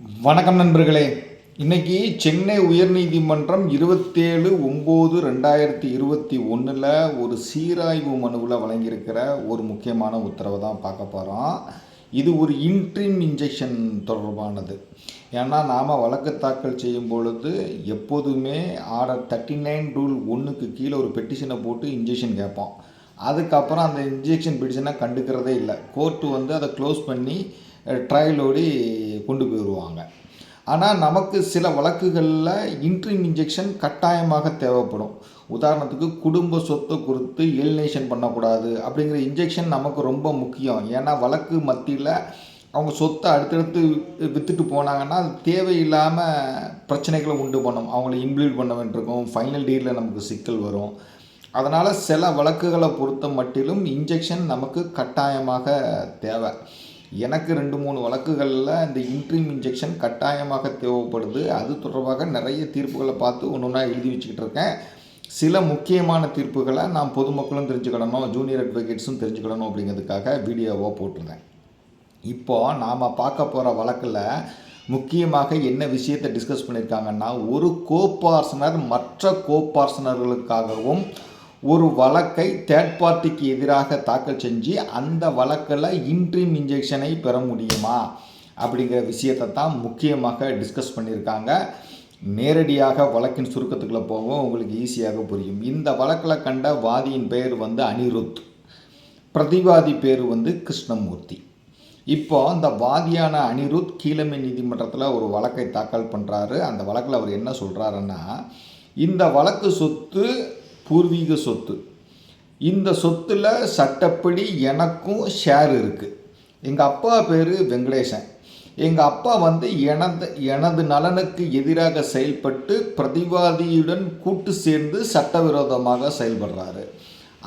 வணக்கம் நண்பர்களே. இன்னைக்கு சென்னை உயர்நீதிமன்றம் இருபத்தேழு ஒம்பது ரெண்டாயிரத்தி இருபத்தி ஒன்றில் ஒரு சீராய்வு மனுவில் வழங்கியிருக்கிற ஒரு முக்கியமான உத்தரவை தான் பார்க்க போகிறோம் இது ஒரு இன்ட்ரீம் இன்ஜெக்ஷன் தொடர்பானது. ஏன்னா நாம் வழக்கு தாக்கல் செய்யும் பொழுது எப்போதுமே ஆர்டர் தேர்ட்டி நைன் ரூல் ஒன்றுக்கு கீழே ஒரு பெட்டிஷனை போட்டு இன்ஜெக்ஷன் கேட்போம். அதுக்கப்புறம் அந்த இன்ஜெக்ஷன் பெட்டிஷனை கண்டுக்கிறதே இல்லை. கோர்ட்டு வந்து அதை க்ளோஸ் பண்ணி ட்ரையலோடி கொண்டு போயிடுவாங்க ஆனால் நமக்கு சில வழக்குகளில் இன்ட்ரிம் இன்ஜெக்ஷன் கட்டாயமாக தேவைப்படும். உதாரணத்துக்கு குடும்ப சொத்தை குறித்து எலினேஷன் பண்ணக்கூடாது அப்படிங்கிற இன்ஜெக்ஷன் நமக்கு ரொம்ப முக்கியம். ஏன்னா வழக்கு மத்தியில் அவங்க சொத்தை அடுத்தடுத்து விற்றுட்டு போனாங்கன்னா அது தேவையில்லாமல் பிரச்சனைகளை உண்டு பண்ணும். அவங்கள இம்ப்ளீட் பண்ண வேண்டியிருக்கும். ஃபைனல் டீலில் நமக்கு சிக்கல் வரும். அதனால் சில வழக்குகளை பொறுத்த மட்டிலும் இன்ஜெக்ஷன் நமக்கு கட்டாயமாக தேவை. எனக்கு ரெண்டு மூணு வழக்குகளில் இந்த இன்ட்ரீம் இன்ஜெக்ஷன் கட்டாயமாக தேவைப்படுது. அது தொடர்பாக நிறைய தீர்ப்புகளை பார்த்து ஒன்று ஒன்றா எழுதி வச்சுக்கிட்டு இருக்கேன். சில முக்கியமான தீர்ப்புகளை நான் பொதுமக்களும் தெரிஞ்சுக்கிடணும் ஜூனியர் அட்வொகேட்ஸும் தெரிஞ்சுக்கிடணும் அப்படிங்கிறதுக்காக வீடியோவாக போட்டிருந்தேன். இப்போது நாம் பார்க்க போகிற வழக்கில் முக்கியமாக என்ன விஷயத்தை டிஸ்கஸ் பண்ணியிருக்காங்கன்னா ஒரு கோபார்சனர் மற்ற கோபார்சனர்களுக்காகவும் ஒரு வழக்கை தேர்ட் பார்ட்டிக்கு எதிராக தாக்கல் செஞ்சு அந்த வழக்கில் இன்ட்ரீம் இன்ஜெக்ஷனை பெற முடியுமா? அப்படிங்கிற விஷயத்தை தான் முக்கியமாக டிஸ்கஸ் பண்ணியிருக்காங்க. நேரடியாக வழக்கின் சுருக்கத்துக்குள்ளே போகவும் உங்களுக்கு ஈஸியாக புரியும். இந்த வழக்கில் கண்ட வாதியின் பெயர் வந்து அனிருத். பிரதிவாதி பேர் வந்து கிருஷ்ணமூர்த்தி. இப்போ அந்த வாதியான அனிருத் கீழமை நீதிமன்றத்தில் ஒரு வழக்கை தாக்கல் பண்ணுறாரு அந்த வழக்கில் அவர் என்ன சொல்கிறாருன்னா இந்த வழக்கு சொத்து பூர்வீக சொத்து. இந்த சொத்தில் சட்டப்படி எனக்கும் ஷேர் இருக்குது எங்கள் அப்பா பேர் வெங்கடேசன். எங்கள் அப்பா வந்து எனது எனது நலனுக்கு எதிராக செயல்பட்டு பிரதிவாதியுடன் கூட்டு சேர்ந்து சட்டவிரோதமாக செயல்படுறாரு.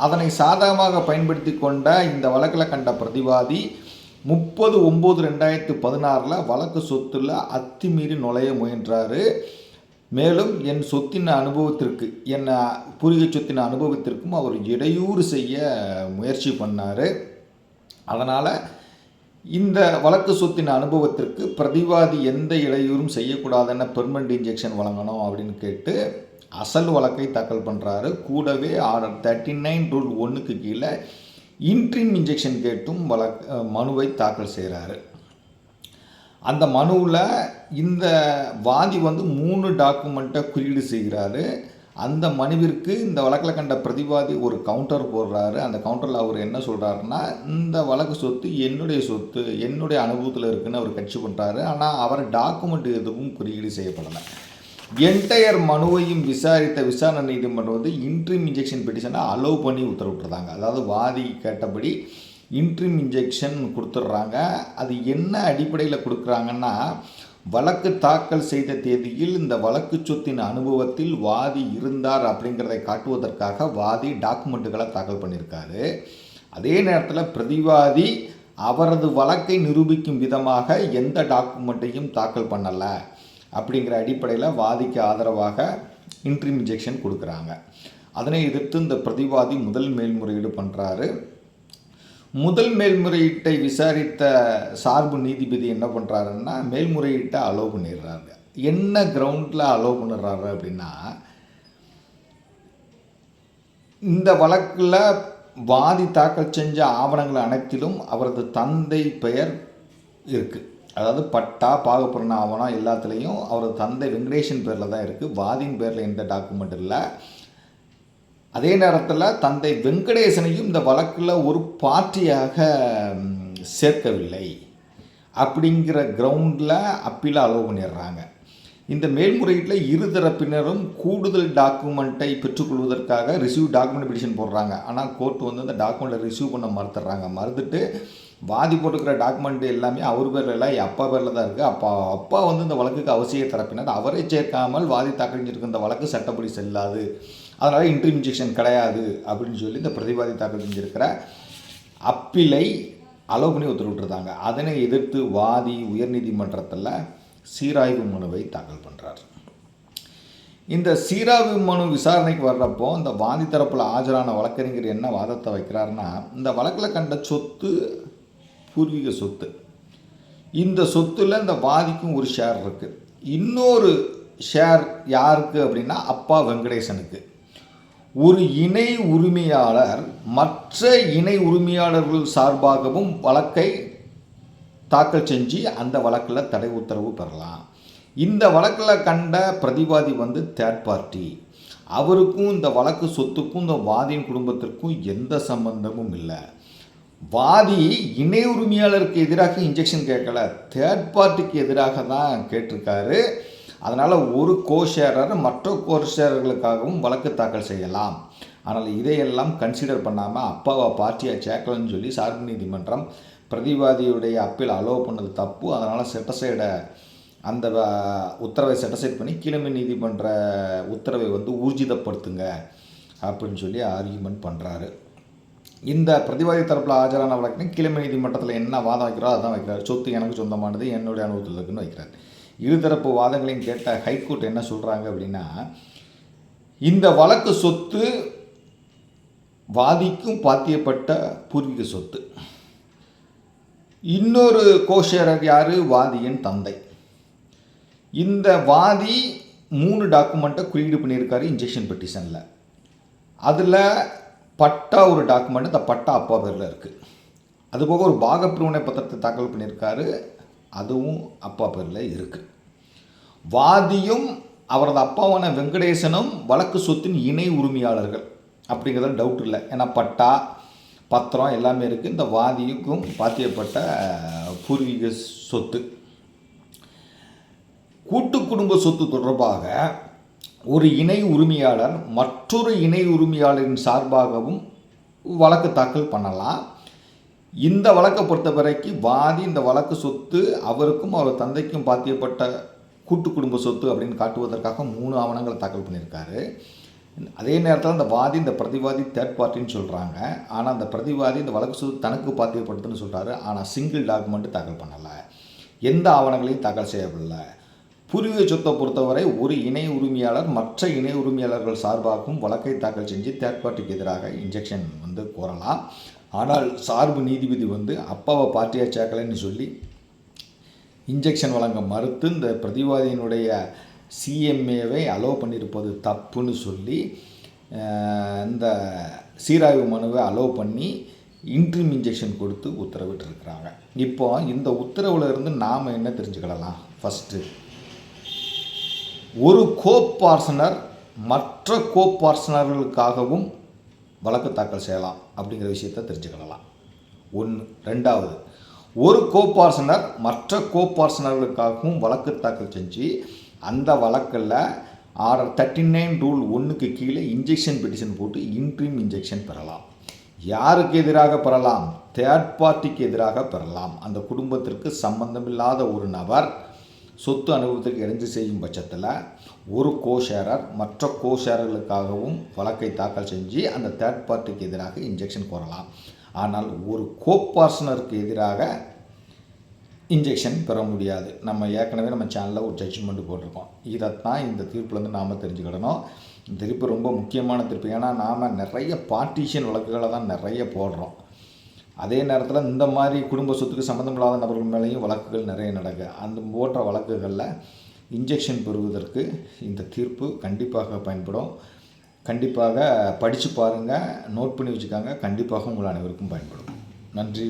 அதனை சாதகமாக பயன்படுத்தி கொண்ட இந்த வழக்கில் கண்ட பிரதிவாதி முப்பது ஒம்பது ரெண்டாயிரத்து பதினாறில் வழக்கு சொத்தில் அத்துமீறி நுழைய முயன்றாரு. மேலும் என் சொத்தின் அனுபவத்திற்கு என் பூர்வீக சொத்தின் அனுபவத்திற்கும் அவர் இடையூறு செய்ய முயற்சி பண்ணார். அதனால் இந்த வழக்கு சொத்தின் அனுபவத்திற்கு பிரதிவாதி எந்த இடையூறும் செய்யக்கூடாதுன்னு பெர்மனண்ட் இன்ஜெக்ஷன் வழங்கணும் அப்படின்னு கேட்டு அசல் வழக்கை தாக்கல் பண்ணுறாரு கூடவே ஆர்டர் தேர்ட்டி நைன் ரூல் ஒன்றுக்கு கீழே இன்ட்ரீம் இன்ஜெக்ஷன் கேட்டும் வழக் மனுவை தாக்கல் செய்கிறாரு அந்த மனுவில் இந்த வாதி வந்து மூணு டாக்குமெண்ட்டை குறியீடு செய்கிறாரு. அந்த மனுவிற்கு இந்த வழக்கில் கண்ட பிரதிவாதி ஒரு கவுண்டர் போடுறாரு. அந்த கவுண்டரில் அவர் என்ன சொல்கிறாருன்னா இந்த வழக்கு சொத்து என்னுடைய சொத்து என்னுடைய அனுபவத்தில் இருக்குன்னு அவர் கட்சி பண்ணுறாரு ஆனால் அவர் டாக்குமெண்ட் எதுவும் குறியீடு செய்யப்படலை. என்டையர் மனுவையும் விசாரித்த விசாரணை நீதிமன்றம் வந்து இன்ட்ரீம் இன்ஜெக்ஷன் பெட்டிஷனை அலோவ் பண்ணி உத்தரவிட்டுருந்தாங்க. அதாவது வாதி கேட்டபடி இன்ட்ரிம் இன்ஜெக்ஷன் கொடுத்துட்றாங்க. அது என்ன அடிப்படையில் கொடுக்குறாங்கன்னா வழக்கு தாக்கல் செய்த தேதியில் இந்த வழக்கு சொத்தின் அனுபவத்தில் வாதி இருந்தார் அப்படிங்கிறதை காட்டுவதற்காக வாதி டாக்குமெண்ட்டுகளை தாக்கல் பண்ணியிருக்காரு. அதே நேரத்தில் பிரதிவாதி அவரது வழக்கை நிரூபிக்கும் விதமாக எந்த டாக்குமெண்ட்டையும் தாக்கல் பண்ணலை அப்படிங்கிற அடிப்படையில் வாதிக்கு ஆதரவாக இன்ட்ரிம் இன்ஜெக்ஷன் கொடுக்குறாங்க. அதனை எதிர்த்து இந்த பிரதிவாதி முதல் மேல்முறையீடு பண்ணுறாரு முதல் மேல்முறையீட்டை விசாரித்த சார்பு நீதிபதி என்ன பண்ணுறாருன்னா மேல்முறையீட்டை அலோவ் பண்ணிடுறாரு என்ன கிரவுண்டில் அலோவ் பண்ணிடுறாரு அப்படின்னா இந்த வழக்கில் வாதி தாக்கல் செஞ்ச ஆவணங்கள் அனைத்திலும் அவரது தந்தை பெயர் இருக்குது அதாவது பட்டா பாகப்புறன ஆவணம் எல்லாத்துலேயும் அவரது தந்தை வெங்கடேஷன் பேரில் தான் இருக்குது வாதின் பேரில் எந்த டாக்குமெண்ட் இல்லை. அதே நேரத்தில் தந்தை வெங்கடேசனையும் இந்த வழக்கில் ஒரு பார்ட்டியாக சேர்க்கவில்லை. அப்படிங்கிற கிரவுண்டில் அப்பீல் அலோவ் பண்ணிடுறாங்க. இந்த மேல்முறையீட்டில் இரு தரப்பினரும் கூடுதல் டாக்குமெண்ட்டை பெற்றுக்கொள்வதற்காக ரிசீவ் டாக்குமெண்ட் பிடிஷன் போடுறாங்க. ஆனால் கோர்ட் வந்து அந்த டாக்குமெண்ட்டை ரிசீவ் பண்ண மறுத்துடுறாங்க. மறுத்துட்டு வாதி போட்டுக்கிற டாக்குமெண்ட் எல்லாமே அவர் பேரில் இல்லை அப்பா பேரில் தான் இருக்குது அப்பா அப்பா வந்து இந்த வழக்குக்கு அவசிய தரப்பினர். அவரை சேர்க்காமல் வாதி தாக்கல் செஞ்சிருக்க இந்த வழக்கு சட்டப்படி செல்லாது. அதனால் இன்ட்ரி இன்ஜெக்ஷன் கிடையாது அப்படின்னு சொல்லி இந்த பிரதிவாதி தாக்கல் செஞ்சுருக்கிற அப்பிலை அலோவ் பண்ணி உத்தரவிட்டுருந்தாங்க அதனை எதிர்த்து வாதி உயர்நீதிமன்றத்தில் சீராய்வு மனுவை தாக்கல் பண்ணுறார் இந்த சீராய்வு மனு விசாரணைக்கு வர்றப்போ இந்த வாதி தரப்பில் ஆஜரான வழக்கறிஞர் என்ன வாதத்தை வைக்கிறாருன்னா இந்த வழக்கில் கண்ட சொத்து பூர்வீக சொத்து. இந்த சொத்துல இந்த வாதிக்கும் ஒரு ஷேர் இருக்குது இன்னொரு ஷேர் யாருக்கு அப்படின்னா அப்பா வெங்கடேசனுக்கு. ஒரு இணை உரிமையாளர் மற்ற இணை உரிமையாளர்கள் சார்பாகவும் வழக்கை தாக்கல் செஞ்சு அந்த வழக்கில் தடை உத்தரவு பெறலாம். இந்த வழக்கில் கண்ட பிரதிவாதி வந்து தேர்ட் பார்ட்டி அவருக்கும் இந்த வழக்கு சொத்துக்கும் இந்த வாதியின் குடும்பத்திற்கும் எந்த சம்பந்தமும் இல்லை. வாதி இணை உரிமையாளருக்கு எதிராக இன்ஜெக்ஷன் கேட்கல. தேர்ட் பார்ட்டிக்கு எதிராக தான் கேட்டிருக்காரு. அதனால் ஒரு கோஷேரர் மற்ற கோஷேரர்களுக்காகவும் வழக்கு தாக்கல் செய்யலாம். ஆனால் இதையெல்லாம் கன்சிடர் பண்ணாமல் அப்பாவை பார்ட்டியாக சேர்க்கலன்னு சொல்லி சார்பு நீதிமன்றம் பிரதிவாதியுடைய அப்பீல் அலோவ் பண்ணது தப்பு. அதனால் செட்டசைட அந்த உத்தரவை செட்டசைட் பண்ணி கிழமை நீதிமன்ற உத்தரவை வந்து ஊர்ஜிதப்படுத்துங்க அப்படின்னு சொல்லி ஆர்கியூமெண்ட் பண்ணுறாரு இந்த பிரதிவாதி தரப்பில் ஆஜரான வழக்கின் கிழமை நீதிமன்றத்தில் என்ன வாதம் வைக்கிறோ அதான் வைக்கிறார். சொத்து எனக்கு சொந்தமானது என்னுடைய அனுபவத்தில் இருக்குன்னு வைக்கிறார். இருதரப்பு வாதங்களையும் கேட்ட ஹைகோர்ட் என்ன சொல்கிறாங்க அப்படின்னா இந்த வழக்கு சொத்து வாதிக்கும் பாத்தியப்பட்ட பூர்வீக சொத்து. இன்னொரு கோஷேரர் யார்? வாதியின் தந்தை. இந்த வாதி மூணு டாக்குமெண்ட்டை குறியீடு பண்ணியிருக்காரு இன்ஜெக்ஷன் பெட்டிஷனில் அதில் பட்டா ஒரு டாக்குமெண்ட் இந்த பட்டா அப்பா பேரில் இருக்குது அதுபோக ஒரு பாகப்பிரிவினை பத்திரத்தை தாக்கல் பண்ணியிருக்காரு அதுவும் அப்பா பேரில் இருக்குது வாதியும் அவரது அப்பாவான வெங்கடேசனும் வழக்கு சொத்தின் இணை உரிமையாளர்கள் அப்படிங்கிறதுல டவுட் இல்லை. ஏன்னா பட்டா பத்திரம் எல்லாமே இருக்குது இந்த வாதிக்கும் பாத்தியப்பட்ட பூர்வீக சொத்து. கூட்டு குடும்ப சொத்து தொடர்பாக ஒரு இணை உரிமையாளர் மற்றொரு இணை உரிமையாளரின் சார்பாகவும் வழக்கு தாக்கல் பண்ணலாம். இந்த வழக்கை பொறுத்த வரைக்கும் வாதி இந்த வழக்கு சொத்து அவருக்கும் அவர் தந்தைக்கும் பாத்தியப்பட்ட கூட்டு குடும்ப சொத்து அப்படின்னு காட்டுவதற்காக மூணு ஆவணங்களை தாக்கல் பண்ணியிருக்காரு. அதே நேரத்தில் அந்த வாதி இந்த பிரதிவாதி தேர்ட் பார்ட்டின்னு சொல்கிறாங்க ஆனால் அந்த பிரதிவாதி இந்த வழக்கு சொத்து தனக்கு பாத்தியப்படுத்துன்னு சொல்கிறாரு ஆனால் சிங்கிள் டாக்குமெண்ட் தாக்கல் பண்ணலை. எந்த ஆவணங்களையும் தாக்கல் செய்யவில்லை. பூர்வீக சொத்தை பொறுத்தவரை ஒரு இணை உரிமையாளர் மற்ற இணை உரிமையாளர்கள் சார்பாகவும் வழக்கை தாக்கல் செஞ்சு தேர்ட் பார்ட்டிக்கு எதிராக இன்ஜெக்ஷன் வந்து கோரலாம். ஆனால் சார்பு நீதிபதி வந்து அப்பாவை பார்ட்டியாக சேர்க்கலைன்னு சொல்லி இன்ஜெக்ஷன் வழங்க மறுத்து இந்த பிரதிவாதியினுடைய சிஎம்ஏவை அலோவ் பண்ணியிருப்பது தப்புன்னு சொல்லி இந்த சீராய்வு மனுவை அலோவ் பண்ணி இன்ட்ரீம் இன்ஜெக்ஷன் கொடுத்து உத்தரவிட்டிருக்கிறாங்க. இப்போ இந்த உத்தரவுல இருந்து நாம் என்ன தெரிஞ்சுக்கிடலாம் ஃபஸ்ட்டு ஒரு கோப்பார்சனர் மற்ற கோப்பார்சனர்களுக்காகவும் வழக்கு தாக்கல் செய்யலாம் அப்படிங்கிற விஷயத்தை தெரிஞ்சுக்கிடலாம் ஒன்று ரெண்டாவது ஒரு கோப்பார்சனர் மற்ற கோப்பார்சனர்களுக்காகவும் வழக்கு தாக்கல் செஞ்சு அந்த வழக்கில் ஆர்டர் தேர்ட்டி நைன் ரூல் ஒன்றுக்கு கீழே இன்ஜெக்ஷன் பெட்டிஷன் போட்டு இன்ட்ரீம் இன்ஜெக்ஷன் பெறலாம். யாருக்கு எதிராக பெறலாம்? தேர்ட் பார்ட்டிக்கு எதிராக பெறலாம். அந்த குடும்பத்திற்கு சம்பந்தமில்லாத ஒரு நபர் சொத்து அனுபவத்திற்கு இடைஞ்சு செய்யும் பட்சத்தில் ஒரு கோஷேரர் மற்ற கோஷேரர்களுக்காகவும் வழக்கை தாக்கல் செஞ்சு அந்த தேர்ட் பார்ட்டிக்கு எதிராக இன்ஜெக்ஷன் கோரலாம். ஆனால் ஒரு கோபார்சனருக்கு எதிராக இன்ஜெக்ஷன் பெற முடியாது. நம்ம ஏற்கனவே நம்ம சேனலில் ஒரு ஜட்ஜ்மெண்ட் போட்டிருக்கோம். இதைத்தான் இந்த தீர்ப்புலேருந்து நாம் தெரிஞ்சுக்கிடணும். இந்த தீர்ப்பு ரொம்ப முக்கியமான தீர்ப்பு. ஏன்னா நாம் நிறைய பார்ட்டிஷன் வழக்குகளை தான் நிறைய போடுறோம். அதே நேரத்தில் இந்த மாதிரி குடும்ப சொத்துக்கு சம்மந்தம் இல்லாத நபர்கள் மேலேயும் வழக்குகள் நிறைய நடக்குது. அந்த போன்ற வழக்குகளில் இன்ஜெக்ஷன் பெறுவதற்கு இந்த தீர்ப்பு கண்டிப்பாக பயன்படும். கண்டிப்பாக படித்து பாருங்கள் நோட் பண்ணி வச்சுக்காங்க கண்டிப்பாக உங்கள் அனைவருக்கும் பயன்படும். நன்றி.